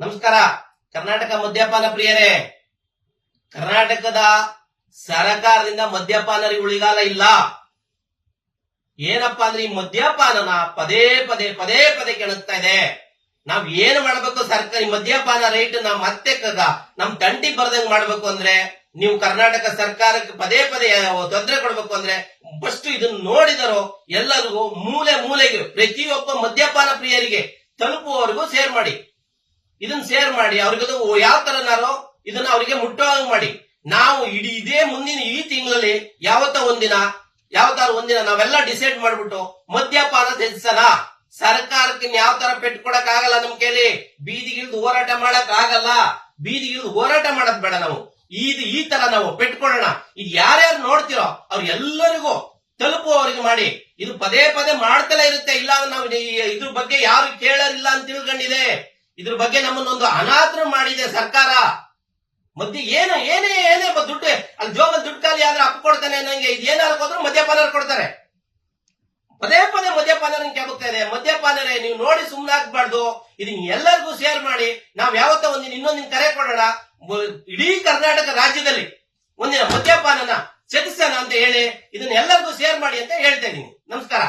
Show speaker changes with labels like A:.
A: ನಮಸ್ಕಾರ. ಕರ್ನಾಟಕ ಮದ್ಯಪಾನ ಪ್ರಿಯರೇ, ಕರ್ನಾಟಕದ ಸರಕಾರದಿಂದ ಮದ್ಯಪಾನರಿಗೆ ಉಳಿಗಾಲ ಇಲ್ಲ. ಏನಪ್ಪಾ ಅಂದ್ರೆ ಈ ಮದ್ಯಪಾನನ ಪದೇ ಪದೇ ಪದೇ ಪದೇ ಕೆಣಕ್ತಾ ಇದೆ. ನಾವ್ ಏನ್ ಮಾಡ್ಬೇಕು ಸರ್ಕಾರ, ಈ ಮದ್ಯಪಾನ ರೇಟ್ ನಾವ್ ಮತ್ತೆ ನಮ್ ತಂಟಿಗೆ ಬರ್ದಂಗ್ ಮಾಡ್ಬೇಕು ಅಂದ್ರೆ, ನೀವು ಕರ್ನಾಟಕ ಸರ್ಕಾರಕ್ಕೆ ಪದೇ ಪದೇ ತೊಂದರೆ ಕೊಡ್ಬೇಕು ಅಂದ್ರೆ ಫಸ್ಟ್ ಇದನ್ನ ನೋಡಿದರೋ ಎಲ್ಲರಿಗೂ ಮೂಲೆ ಮೂಲೆಗೆ ಪ್ರತಿಯೊಬ್ಬ ಮದ್ಯಪಾನ ಪ್ರಿಯರಿಗೆ ತಲುಪುವವರೆಗೂ ಶೇರ್ ಮಾಡಿ ಇದನ್ನ ಶೇರ್ ಮಾಡಿ ಅವ್ರಿಗದು ಯಾವ ತರನಾರೋ ಇದನ್ನ ಅವರಿಗೆ ಮುಟ್ಟೋ ಮಾಡಿ. ನಾವು ಇಡೀ ಇದೇ ಮುಂದಿನ ಈ ತಿಂಗಳಲ್ಲಿ ಯಾವತ್ತ ಒಂದಿನ, ಯಾವತ್ತಾರು ಒಂದಿನ ನಾವೆಲ್ಲ ಡಿಸೈಡ್ ಮಾಡ್ಬಿಟ್ಟು ಮದ್ಯಪಾನ ತ್ಯಜಿಸಲ್ಲ. ಸರ್ಕಾರಕ್ಕೆ ಯಾವ ತರ ಪೆಟ್ಟು ಕೊಡಕ್ ಆಗಲ್ಲ ನಮ್ ಕೈಲಿ? ಬೀದಿಗಿಳಿದು ಹೋರಾಟ ಮಾಡಕ್ ಆಗಲ್ಲ ಬೀದಿಗಿಳಿದು ಹೋರಾಟ ಮಾಡದ್ ಬೇಡ ನಾವು. ಇದು ಈ ತರ ನಾವು ಪೆಟ್ಕೊಳ್ಳೋಣ ಇದು ಯಾರ್ಯಾರು ನೋಡ್ತಿರೋ, ಅವ್ರ ಎಲ್ಲರಿಗೂ ತಲುಪುವವರಿಗೆ ಮಾಡಿ. ಇದು ಪದೇ ಪದೇ ಮಾಡ್ತಲೇ ಇರುತ್ತೆ. ಇಲ್ಲ ನಾವು ಇದ್ರ ಬಗ್ಗೆ ಯಾರು ಕೇಳರಿಲ್ಲ ಅಂತ ತಿಳ್ಕೊಂಡಿದೆ. ಇದ್ರ ಬಗ್ಗೆ ನಮ್ಮನ್ನೊಂದು ಅನಾಥರು ಮಾಡಿದೆ ಸರ್ಕಾರ. ಮಧ್ಯೆ ಏನು, ಏನೇ ಏನೇ ದುಡ್ಡು, ಅಲ್ಲಿ ಜೋಗ ದುಡ್ಡು ಖಾಲಿ ಆದ್ರೆ ಅಪ್ಪ ಕೊಡ್ತಾನೆ ನಂಗೆ ಇದು ಏನಾರು ಹೋದ್ರು ಮದ್ಯಪಾನರು ಕೊಡ್ತಾರೆ. ಪದೇ ಪದೇ ಮದ್ಯಪಾನ ಕೆಬಕ್ತಾ ಇದೆ. ಮದ್ಯಪಾನರೇ, ನೀವು ನೋಡಿ ಸುಮ್ಮನಾಗ್ಬಾರ್ದು ಇದನ್ನ ಎಲ್ಲರಿಗೂ ಶೇರ್ ಮಾಡಿ. ನಾವ್ ಯಾವತ್ತ ಒಂದಿನ ಇನ್ನೊಂದಿನ ಕರೆ ಕೊಡೋಣ. ಇಡೀ ಕರ್ನಾಟಕ ರಾಜ್ಯದಲ್ಲಿ ಒಂದಿನ ಮದ್ಯಪಾನನ ಚದಿಸೋಣ ಅಂತ ಹೇಳಿ ಇದನ್ನ ಎಲ್ಲರಿಗೂ ಶೇರ್ ಮಾಡಿ ಅಂತ ಹೇಳ್ತಾ ಇದ್ದೀನಿ ನಮಸ್ಕಾರ.